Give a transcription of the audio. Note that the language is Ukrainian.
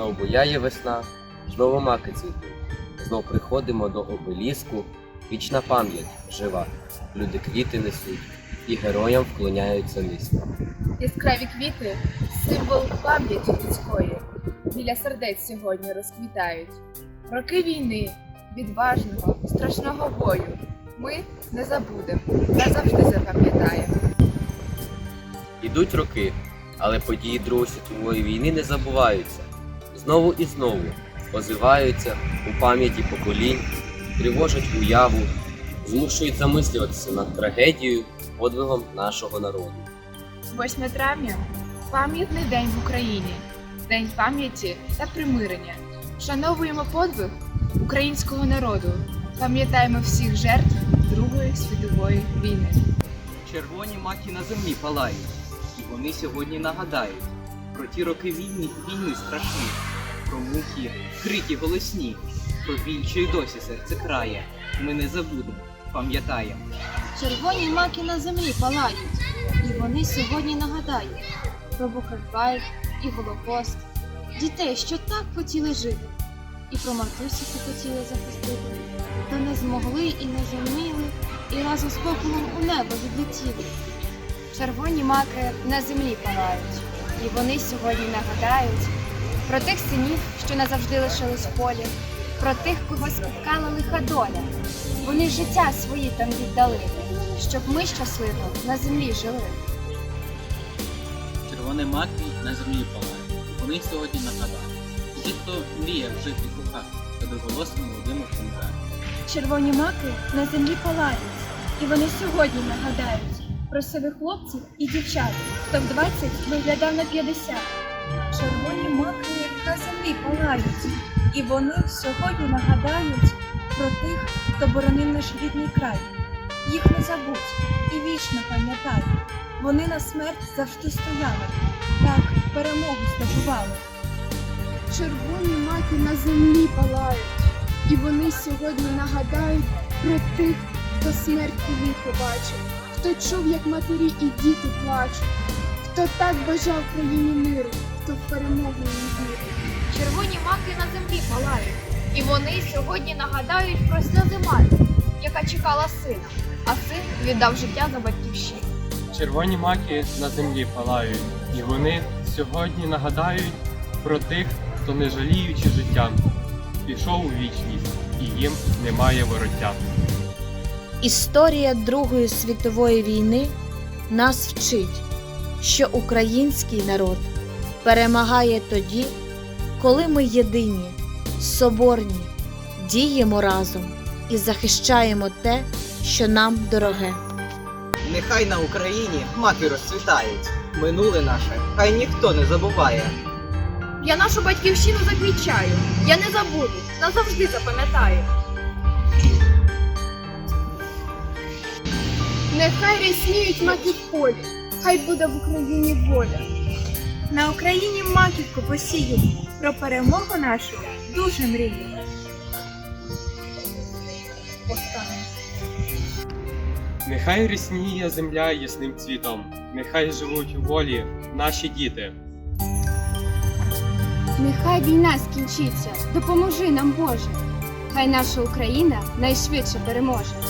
Знов буяє весна, знову маки цвітуть. Знов приходимо до обеліску, вічна пам'ять жива. Люди квіти несуть і героям вклоняються низько. Яскраві квіти символ пам'яті людської. Біля сердець сьогодні розквітають. Роки війни, відважного, страшного бою. Ми не забудемо, назавжди запам'ятаємо. Ідуть роки, але події Другої світової війни не забуваються. Знову і знову озиваються у пам'яті поколінь, тривожать уяву, змушують замислюватися над трагедією, подвигом нашого народу. 8 травня пам'ятний день в Україні, день пам'яті та примирення. Вшановуємо подвиг українського народу, пам'ятаємо всіх жертв Другої світової війни. Червоні маки на землі палають, і вони сьогодні нагадають про ті роки війни, війни страшні, про муки, крики голосні, про біль, досі серце крає. Ми не забудемо, пам'ятаємо. Червоні маки на землі палають, і вони сьогодні нагадають про Бухенвальд і Голокост, дітей, що так хотіли жити, і про матусі, хотіли захистити, та не змогли і не зуміли, і разом з попелом у небо відлетіли. Червоні маки на землі палають, і вони сьогодні нагадають про тих синів, що назавжди лишились в полі, про тих, кого спіткала лиха доля. Вони життя свої там віддали, щоб ми щасливо на землі жили. Червоні маки на землі палають. Вони сьогодні нагадають. Ті, хто мріяв жити в руках, та доголосно молодими помирає. Червоні маки на землі палають, і вони сьогодні нагадають про себе хлопців і дівчат, хто в 20 виглядав на 50. Червоні маки на землі палають, і вони сьогодні нагадають про тих, хто боронив наш рідний край. Їх не забудь і вічно пам'ятай. Вони на смерть завжди стояли, так перемогу здобували. Червоні маки на землі палають, і вони сьогодні нагадають про тих, хто смерть і лихо бачив, хто чув, як матері і діти плачуть, хто так бажав країні миру, хто в перемогу її вірив. Червоні маки на землі палають, і вони сьогодні нагадають про сльози матері, яка чекала сина, а син віддав життя за батьківщину. Червоні маки на землі палають, і вони сьогодні нагадають про тих, хто не жаліючи життям, пішов у вічність, і їм немає вороття. Історія Другої світової війни нас вчить, що український народ перемагає тоді, коли ми єдині, соборні, діємо разом і захищаємо те, що нам дороге. Нехай на Україні маки розцвітають. Минуле наше, хай ніхто не забуває. Я нашу батьківщину заквічаю, я не забуду, назавжди запам'ятаю. Нехай рясніють маки в полі, хай буде в Україні воля. На Україні маківку посіємо, про перемогу нашу дуже мріємо. Нехай рісніє земля ясним цвітом, нехай живуть у волі наші діти. Нехай війна скінчиться, допоможи нам Боже. Хай наша Україна найшвидше переможе.